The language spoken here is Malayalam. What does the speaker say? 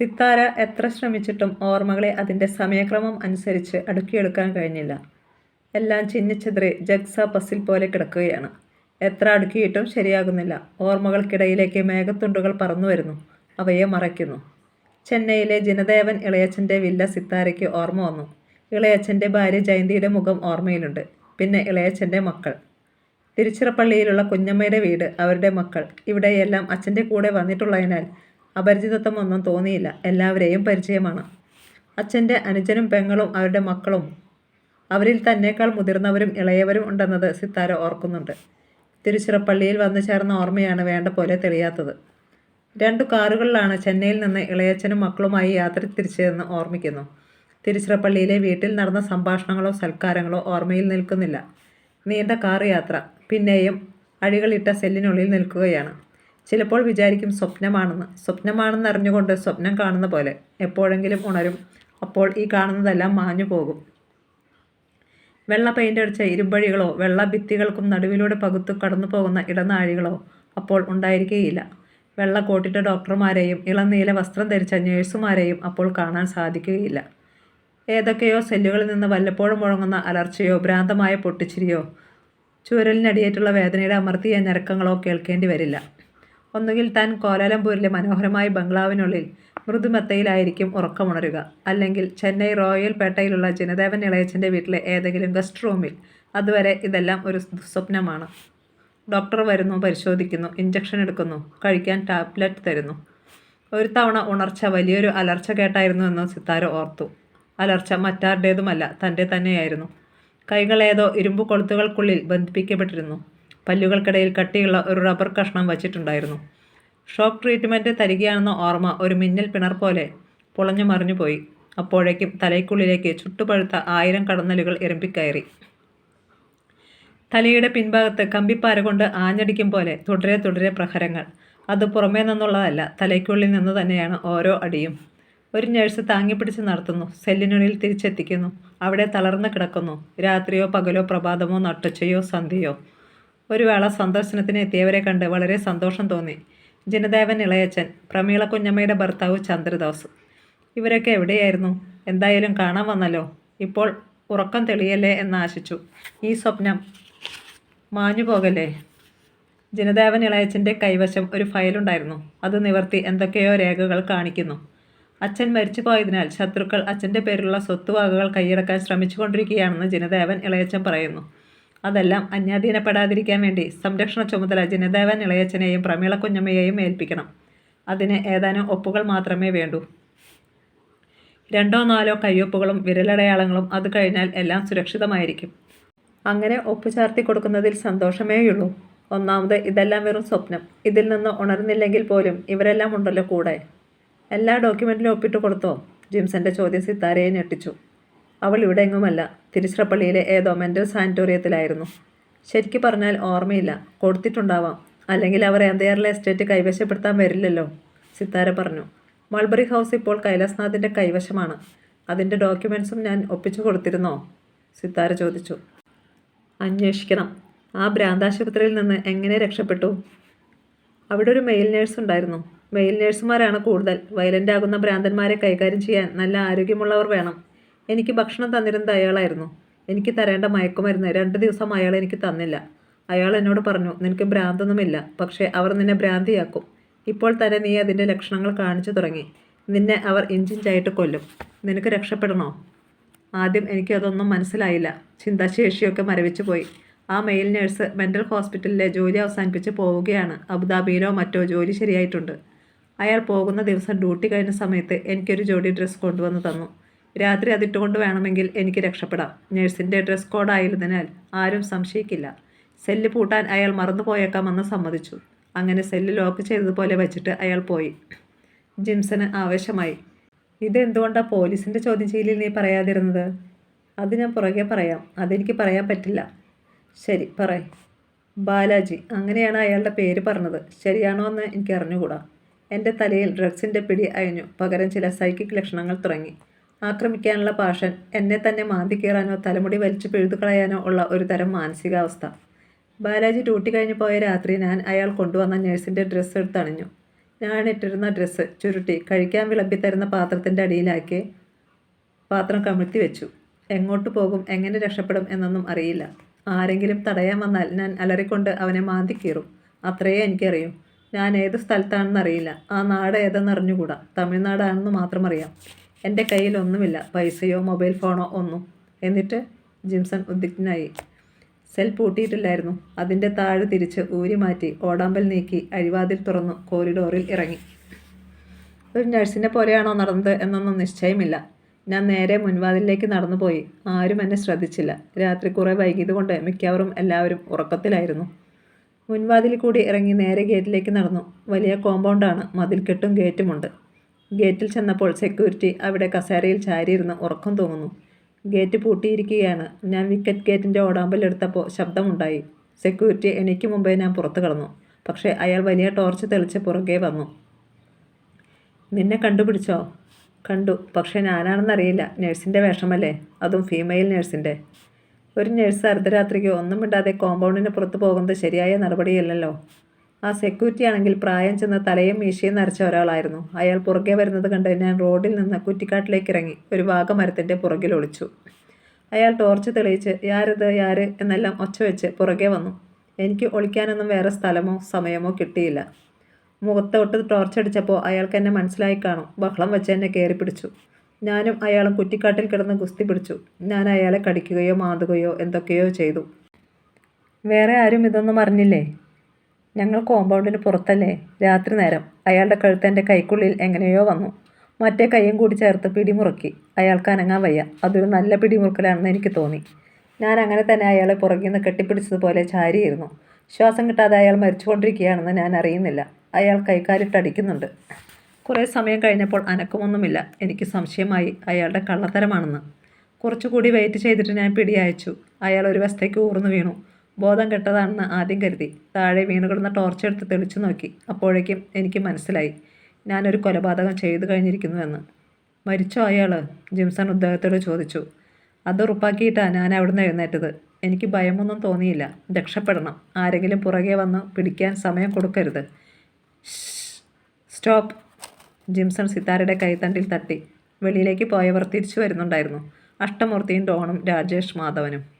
സിത്താര എത്ര ശ്രമിച്ചിട്ടും ഓർമ്മകളെ അതിന്റെ സമയക്രമം അനുസരിച്ച് അടുക്കിയെടുക്കാൻ കഴിഞ്ഞില്ല. എല്ലാം ചിന്നിച്ചെതിരെ ജഗ്സ പസിൽ പോലെ കിടക്കുകയാണ്. എത്ര അടുക്കിയിട്ടും ശരിയാകുന്നില്ല. ഓർമ്മകൾക്കിടയിലേക്ക് മേഘത്തുണ്ടുകൾ പറന്നു വരുന്നു അവയെ മറയ്ക്കുന്നു. ചെന്നൈയിലെ ജനദേവൻ ഇളയച്ചന്റെ വില്ല സിത്താരയ്ക്ക് ഓർമ്മ വന്നു. ഇളയച്ചന്റെ ഭാര്യ ജയന്തിയുടെ മുഖം ഓർമ്മയിലുണ്ട്. പിന്നെ ഇളയച്ചന്റെ മക്കൾ. തിരുച്ചിറപ്പള്ളിയിലുള്ള കുഞ്ഞമ്മയുടെ വീട് അവരുടെ മക്കൾ. ഇവിടെയെല്ലാം അച്ഛന്റെ കൂടെ വന്നിട്ടുള്ളതിനാൽ അപരിചിതത്വം ഒന്നും തോന്നിയില്ല. എല്ലാവരെയും പരിചയമാണ്. അച്ഛന്റെ അനുജനും പെങ്ങളും അവരുടെ മക്കളും. അവരിൽ തന്നേക്കാൾ മുതിർന്നവരും ഇളയവരും ഉണ്ടെന്നത് സിത്താര ഓർക്കുന്നുണ്ട്. തിരുച്ചിറപ്പള്ളിയിൽ വന്നു ചേർന്ന ഓർമ്മയാണ് വേണ്ട പോലെ തെളിയാത്തത്. രണ്ടു കാറുകളിലാണ് ചെന്നൈയിൽ നിന്ന് ഇളയച്ചനും മക്കളുമായി യാത്ര തിരിച്ചതെന്ന് ഓർമ്മിക്കുന്നു. തിരുച്ചിറപ്പള്ളിയിലെ വീട്ടിൽ നടന്ന സംഭാഷണങ്ങളോ സൽക്കാരങ്ങളോ ഓർമ്മയിൽ നിൽക്കുന്നില്ല. നീണ്ട കാർ യാത്ര പിന്നെയും അഴികളിട്ട സെല്ലിനുള്ളിൽ നിൽക്കുകയാണ്. ചിലപ്പോൾ വിചാരിക്കും സ്വപ്നമാണെന്ന്. സ്വപ്നമാണെന്ന് അറിഞ്ഞുകൊണ്ട് സ്വപ്നം കാണുന്ന പോലെ എപ്പോഴെങ്കിലും ഉണരും. അപ്പോൾ ഈ കാണുന്നതെല്ലാം മാഞ്ഞു പോകും. വെള്ള പെയിന്റ് അടിച്ച ഇരുമ്പഴികളോ വെള്ള ഭിത്തികൾക്കും നടുവിലൂടെ പകുത്തു കടന്നു പോകുന്ന ഇടനാഴികളോ അപ്പോൾ ഉണ്ടായിരിക്കുകയില്ല വെള്ള കോട്ടിട്ട ഡോക്ടർമാരെയും ഇളനീല വസ്ത്രം ധരിച്ച നേഴ്സുമാരെയും അപ്പോൾ കാണാൻ സാധിക്കുകയില്ല ഏതൊക്കെയോ സെല്ലുകളിൽ നിന്ന് വല്ലപ്പോഴും മുഴങ്ങുന്ന അലർച്ചയോ ഭ്രാന്തമായ പൊട്ടിച്ചിരിയോ ചുരലിനടിയേറ്റുള്ള വേദനയുടെ അമർത്തിയ ഞരക്കങ്ങളോ കേൾക്കേണ്ടി വരില്ല. ഒന്നുകിൽ താൻ കോലാലംപൂരിലെ മനോഹരമായ ബംഗ്ലാവിനുള്ളിൽ മൃദുമത്തയിലായിരിക്കും ഉറക്കമുണരുക. അല്ലെങ്കിൽ ചെന്നൈ റോയൽ പേട്ടയിലുള്ള ജനദേവൻ ഇളയച്ചന്റെ വീട്ടിലെ ഏതെങ്കിലും ഗസ്റ്റ് റൂമിൽ. അതുവരെ ഇതെല്ലാം ഒരു സ്വപ്നമാണ് ഡോക്ടർ വരുന്നു പരിശോധിക്കുന്നു ഇഞ്ചക്ഷൻ എടുക്കുന്നു കഴിക്കാൻ ടാബ്ലറ്റ് തരുന്നു. ഒരു തവണ ഉണർച്ച വലിയൊരു അലർച്ച കേട്ടായിരുന്നു എന്ന് സിത്താര ഓർത്തു. അലർച്ച മറ്റാരുടേതുമല്ല തന്റെ തന്നെയായിരുന്നു. കൈകളേതോ ഇരുമ്പ് കൊളുത്തുകൾക്കുള്ളിൽ ബന്ധിപ്പിക്കപ്പെട്ടിരുന്നു. പല്ലുകൾക്കിടയിൽ കട്ടിയുള്ള ഒരു റബ്ബർ കഷ്ണം വച്ചിട്ടുണ്ടായിരുന്നു. ഷോക്ക് ട്രീറ്റ്മെന്റ് തരികയാണെന്ന ഓർമ്മ ഒരു മിന്നൽ പിണർ പോലെ പൊളഞ്ഞു മറിഞ്ഞു പോയി. അപ്പോഴേക്കും തലയ്ക്കുള്ളിലേക്ക് ചുട്ടുപഴുത്ത ആയിരം കടന്നലുകൾ ഇരമ്പിക്കയറി തലയുടെ പിൻഭാഗത്ത് കമ്പിപ്പാര കൊണ്ട് ആഞ്ഞടിക്കും പോലെ തുടരെ തുടരെ പ്രഹരങ്ങൾ. അത് പുറമേ നിന്നുള്ളതല്ല തലയ്ക്കുള്ളിൽ നിന്ന് തന്നെയാണ് ഓരോ അടിയും. ഒരു നഴ്സ് താങ്ങിപ്പിടിച്ച് നടത്തുന്നു സെല്ലിനുള്ളിൽ തിരിച്ചെത്തിക്കുന്നു അവിടെ തളർന്ന് കിടക്കുന്നു. രാത്രിയോ പകലോ പ്രഭാതമോ നട്ടുച്ചയോ സന്ധ്യയോ. ഒരു വേള സന്ദർശനത്തിന് എത്തിയവരെ കണ്ട് വളരെ സന്തോഷം തോന്നി. ജനദേവൻ ഇളയച്ചൻ പ്രമീള കുഞ്ഞമ്മയുടെ ഭർത്താവ് ചന്ദ്രദാസ്. ഇവരൊക്കെ എവിടെയായിരുന്നു? എന്തായാലും കാണാൻ വന്നല്ലോ. ഇപ്പോൾ ഉറക്കം തെളിയല്ലേ എന്ന് ആശിച്ചു. ഈ സ്വപ്നം മാഞ്ഞു പോകല്ലേ? ജനദേവൻ ഇളയച്ചന്റെ കൈവശം ഒരു ഫയലുണ്ടായിരുന്നു അത് നിവർത്തി എന്തൊക്കെയോ രേഖകൾ കാണിക്കുന്നു. അച്ഛൻ മരിച്ചു പോയതിനാൽ ശത്രുക്കൾ അച്ഛന്റെ പേരിലുള്ള സ്വത്തുവകകൾ കൈയടക്കാൻ ശ്രമിച്ചുകൊണ്ടിരിക്കുകയാണെന്ന് ജനദേവൻ ഇളയച്ചൻ പറയുന്നു. അതെല്ലാം അന്യാധീനപ്പെടാതിരിക്കാൻ വേണ്ടി സംരക്ഷണ ചുമതല ജനദേവൻ ഇളയച്ചനെയും പ്രമീള കുഞ്ഞമ്മയെയും ഏൽപ്പിക്കണം. അതിന് ഏതാനും ഒപ്പുകൾ മാത്രമേ വേണ്ടൂ. രണ്ടോ നാലോ കയ്യൊപ്പുകളും വിരലടയാളങ്ങളും അത് കഴിഞ്ഞാൽ എല്ലാം സുരക്ഷിതമായിരിക്കും. അങ്ങനെ ഒപ്പ് ചാർത്തി കൊടുക്കുന്നതിൽ സന്തോഷമേയുള്ളൂ. ഒന്നാമത് ഇതെല്ലാം വെറും സ്വപ്നം. ഇതിൽ നിന്ന് ഉണർന്നില്ലെങ്കിൽ പോലും ഇവരെല്ലാം ഉണ്ടല്ലോ കൂടെ. എല്ലാ ഡോക്യുമെന്റിലും ഒപ്പിട്ട് കൊടുത്തോ ജിംസന്റെ ചോദ്യം സിത്താരയെ ഞെട്ടിച്ചു. അവൾ ഇവിടെ എങ്ങുമല്ല തിരുച്ചിറപ്പള്ളിയിലെ ഏതോ മെന്റൽ സാനിറ്റോറിയത്തിലായിരുന്നു ശരിക്കു പറഞ്ഞാൽ ഓർമ്മയില്ല. കൊടുത്തിട്ടുണ്ടാവാം. അല്ലെങ്കിൽ അവർ എന്തയാറിലെ എസ്റ്റേറ്റ് കൈവശപ്പെടുത്താൻ വരില്ലല്ലോ സിത്താര പറഞ്ഞു. മൾബറി ഹൗസ് ഇപ്പോൾ കൈലാസ്നാഥിന്റെ കൈവശമാണ്. അതിന്റെ ഡോക്യുമെൻസും ഞാൻ ഒപ്പിച്ചു കൊടുത്തിരുന്നോ? സിത്താര ചോദിച്ചു. അന്വേഷിക്കണം. ആ ഭ്രാന്താശുപത്രിയിൽ നിന്ന് എങ്ങനെ രക്ഷപ്പെട്ടു? അവിടെ ഒരു മെയിൽ നേഴ്സ് ഉണ്ടായിരുന്നു. മെയിൽ നേഴ്സുമാരാണ് കൂടുതൽ. വയലന്റ് ആകുന്ന ഭ്രാന്തന്മാരെ കൈകാര്യം ചെയ്യാൻ നല്ല ആരോഗ്യമുള്ളവർ വേണം. എനിക്ക് ഭക്ഷണം തന്നിരുന്നത് അയാളായിരുന്നു. എനിക്ക് തരേണ്ട മയക്കുമരുന്ന് രണ്ട് ദിവസം അയാൾ എനിക്ക് തന്നില്ല. അയാൾ എന്നോട് പറഞ്ഞു നിനക്ക് ഭ്രാന്തൊന്നുമില്ല പക്ഷേ അവർ നിന്നെ ഭ്രാന്തിയാക്കും. ഇപ്പോൾ തന്നെ നീ അതിന്റെ ലക്ഷണങ്ങൾ കാണിച്ചു തുടങ്ങി. നിന്നെ അവർ ഇഞ്ചിഞ്ചായിട്ട് കൊല്ലും. നിനക്ക് രക്ഷപ്പെടണോ? ആദ്യം എനിക്കതൊന്നും മനസ്സിലായില്ല. ചിന്താശേഷിയൊക്കെ മരവിച്ചു പോയി. ആ മെയിൽ നേഴ്സ് മെന്റൽ ഹോസ്പിറ്റലിലെ ജോലി അവസാനിപ്പിച്ച് പോവുകയാണ്. അബുദാബിയിലോ മറ്റോ ജോലി ശരിയായിട്ടുണ്ട്. അയാൾ പോകുന്ന ദിവസം ഡ്യൂട്ടി കഴിഞ്ഞ സമയത്ത് എനിക്കൊരു ജോഡി ഡ്രസ്സ് കൊണ്ടുവന്ന് തന്നു. രാത്രി അതിട്ടുകൊണ്ട് വേണമെങ്കിൽ എനിക്ക് രക്ഷപ്പെടാം. നഴ്സിന്റെ ഡ്രസ് കോഡായിരുന്നതിനാൽ ആരും സംശയിക്കില്ല. സെല്ല് പൂട്ടാൻ അയാൾ മറന്നുപോയേക്കാമെന്ന് സമ്മതിച്ചു. അങ്ങനെ സെല്ല് ലോക്ക് ചെയ്തതുപോലെ വെച്ചിട്ട് അയാൾ പോയി. ജിംസന് ആവേശമായി. ഇതെന്തുകൊണ്ടാണ് പോലീസിന്റെ ചോദ്യം ചെയ്യലിൽ നീ പറയാതിരുന്നത്? അത് ഞാൻ പുറകെ പറയാം. അതെനിക്ക് പറയാൻ പറ്റില്ല. ശരി പറയ്. ബാലാജി അങ്ങനെയാണ് അയാളുടെ പേര് പറഞ്ഞത്. ശരിയാണോ എന്ന് എനിക്ക് അറിഞ്ഞുകൂടാ എന്റെ തലയിൽ ഡ്രഗ്സിന്റെ പിടി അയഞ്ഞു. പകരം ചില സൈക്കിക് ലക്ഷണങ്ങൾ തുടങ്ങി. ആക്രമിക്കാനുള്ള പാഷൻ എന്നെ തന്നെ മാന്തി കയറാനോ തലമുടി വലിച്ചു പിഴുതു കളയാനോ ഉള്ള ഒരു തരം മാനസികാവസ്ഥ. ബാലാജി ഡ്യൂട്ടി കഴിഞ്ഞ് പോയ രാത്രി ഞാൻ അയാൾ കൊണ്ടുവന്ന നഴ്സിന്റെ ഡ്രസ്സ് എടുത്തണിഞ്ഞു ഞാൻ ഇട്ടിരുന്ന ഡ്രസ്സ് ചുരുട്ടി കഴിക്കാൻ വിളമ്പിത്തരുന്ന പാത്രത്തിന്റെ അടിയിലാക്കി പാത്രം കമിഴ്ത്തി വെച്ചു. എങ്ങോട്ട് പോകും എങ്ങനെ രക്ഷപ്പെടും എന്നൊന്നും അറിയില്ല. ആരെങ്കിലും തടയാൻ വന്നാൽ ഞാൻ അലറിക്കൊണ്ട് അവനെ മാന്തി കീറും. അത്രയേ എനിക്കറിയൂ. ഞാൻ ഏത് സ്ഥലത്താണെന്നറിയില്ല. ആ നാട് ഏതെന്നറിഞ്ഞുകൂടാ. തമിഴ്നാടാണെന്ന് മാത്രം അറിയാം. എന്റെ കയ്യിലൊന്നുമില്ല. പൈസയോ മൊബൈൽ ഫോണോ ഒന്നും. എന്നിട്ട് ജിംസൺ ഉദ്വിഗ്നായി. സെൽ പൂട്ടിയിട്ടില്ലായിരുന്നു. അതിന്റെ താഴ് തിരിച്ച് ഊരി മാറ്റി ഓടാമ്പൽ നീക്കി അഴിവാതിൽ തുറന്നു കോറിഡോറിൽ ഇറങ്ങി. ഒരു നഴ്സിനെ പോലെയാണോ നടന്നത് എന്നൊന്നും നിശ്ചയമില്ല. ഞാൻ നേരെ മുൻവാതിലിലേക്ക് നടന്നുപോയി. ആരും എന്നെ ശ്രദ്ധിച്ചില്ല. രാത്രി കുറേ വൈകിയതുകൊണ്ട് മിക്കവാറും എല്ലാവരും ഉറക്കത്തിലായിരുന്നു. മുൻവാതിൽ കൂടി ഇറങ്ങി നേരെ ഗേറ്റിലേക്ക് നടന്നു. വലിയ കോമ്പൗണ്ടാണ്. മതിൽക്കെട്ടും ഗേറ്റുമുണ്ട്. ഗേറ്റിൽ ചെന്നപ്പോൾ സെക്യൂരിറ്റി അവിടെ കസേരയിൽ ചാരിയിരുന്ന് ഉറക്കം തൂങ്ങുന്നു. ഗേറ്റ് പൂട്ടിയിരിക്കുകയാണ്. ഞാൻ വിക്കറ്റ് ഗേറ്റിന്റെ ഓടാമ്പലെടുത്തപ്പോൾ ശബ്ദമുണ്ടായി. സെക്യൂരിറ്റി എനിക്ക് മുമ്പേ ഞാൻ പുറത്തു കടന്നു. പക്ഷേ അയാൾ വലിയ ടോർച്ച് തെളിച്ച് പുറകെ വന്നു. നിന്നെ കണ്ടുപിടിച്ചോ? കണ്ടു. പക്ഷേ ഞാനാണെന്നറിയില്ല. നഴ്സിന്റെ വേഷമല്ലേ? അതും ഫീമെയിൽ നഴ്സിന്റെ ഒരു നഴ്സ് അർദ്ധരാത്രിക്ക് ഒന്നും മിണ്ടാതെ കോമ്പൗണ്ടിന് പുറത്ത് പോകുന്നത് ശരിയായ നടപടിയല്ലല്ലോ. ആ സെക്യൂരിറ്റി ആണെങ്കിൽ പ്രായം ചെന്ന തലയും മീശയും നരച്ച ഒരാളായിരുന്നു. അയാൾ പുറകെ വരുന്നത് കണ്ട് ഞാൻ റോഡിൽ നിന്ന് കുറ്റിക്കാട്ടിലേക്ക് ഇറങ്ങി. ഒരു വാഗമരത്തിന്റെ പുറകിൽ ഒളിച്ചു. അയാൾ ടോർച്ച് തെളിയിച്ച് യാരത് യാര്? എന്നെല്ലാം ഒച്ച വെച്ച് പുറകെ വന്നു. എനിക്ക് ഒളിക്കാനൊന്നും വേറെ സ്ഥലമോ സമയമോ കിട്ടിയില്ല. മുഖത്തോട്ട് ടോർച്ചടിച്ചപ്പോൾ അയാൾക്ക് എന്നെ മനസ്സിലായി കാണും. ബഹളം വെച്ച് എന്നെ കയറി പിടിച്ചു. ഞാനും അയാളും കുറ്റിക്കാട്ടിൽ കിടന്ന് ഗുസ്തി പിടിച്ചു. ഞാൻ അയാളെ കടിക്കുകയോ മാതുകയോ എന്തൊക്കെയോ ചെയ്തു. വേറെ ആരും ഇതൊന്നും അറിഞ്ഞില്ലേ? ഞങ്ങൾ കോമ്പൗണ്ടിന് പുറത്തല്ലേ? രാത്രി നേരം. അയാളുടെ കഴുത്ത് എന്റെ കൈക്കുള്ളിൽ എങ്ങനെയോ വന്നു. മറ്റേ കൈയും കൂടി ചേർത്ത് പിടിമുറുക്കി. അയാൾക്ക് അനങ്ങാൻ വയ്യ. അതൊരു നല്ല പിടിമുറുക്കലാണെന്ന് എനിക്ക് തോന്നി. ഞാൻ അങ്ങനെ തന്നെ അയാളെ പുറകിൽ നിന്ന് കെട്ടിപ്പിടിച്ചതുപോലെ ചാരിയിരുന്നു. ശ്വാസം കിട്ടാതെ അയാൾ മരിച്ചുകൊണ്ടിരിക്കുകയാണെന്ന് ഞാൻ അറിയുന്നില്ല. അയാൾ കൈകാലിട്ടടിക്കുന്നുണ്ട് കുറേ സമയം കഴിഞ്ഞപ്പോൾ അനക്കമൊന്നുമില്ല. എനിക്ക് സംശയമായി അയാളുടെ കള്ളത്തരമാണെന്ന്. കുറച്ചുകൂടി വെയിറ്റ് ചെയ്തിട്ട് ഞാൻ പിടി അയച്ചു അയാൾ ഒരു വശത്തേക്ക് ഊർന്നു വീണു. ബോധം കെട്ടതാണെന്ന് ആദ്യം കരുതി. താഴെ വീണുകിടന്ന ടോർച്ച് എടുത്ത് തെളിച്ചു നോക്കി. അപ്പോഴേക്കും എനിക്ക് മനസ്സിലായി. ഞാനൊരു കൊലപാതകം ചെയ്തു കഴിഞ്ഞിരിക്കുന്നുവെന്ന്. മരിച്ചോ അയാൾ ജിംസൺ ഉദ്ദേഹത്തോട് ചോദിച്ചു. അത് ഉറപ്പാക്കിയിട്ടാണ് ഞാൻ അവിടുന്ന് എഴുന്നേറ്റത്. എനിക്ക് ഭയമൊന്നും തോന്നിയില്ല. രക്ഷപ്പെടണം. ആരെങ്കിലും പുറകെ വന്ന് പിടിക്കാൻ സമയം കൊടുക്കരുത്. സ്റ്റോപ്പ്. ജിംസൺ സിത്താരയുടെ കൈത്തണ്ടിൽ തട്ടി. വെളിയിലേക്ക് പോയവർ തിരിച്ചു വരുന്നുണ്ടായിരുന്നു. അഷ്ടമൂർത്തിയും ഡോണും രാജേഷ് മാധവനും.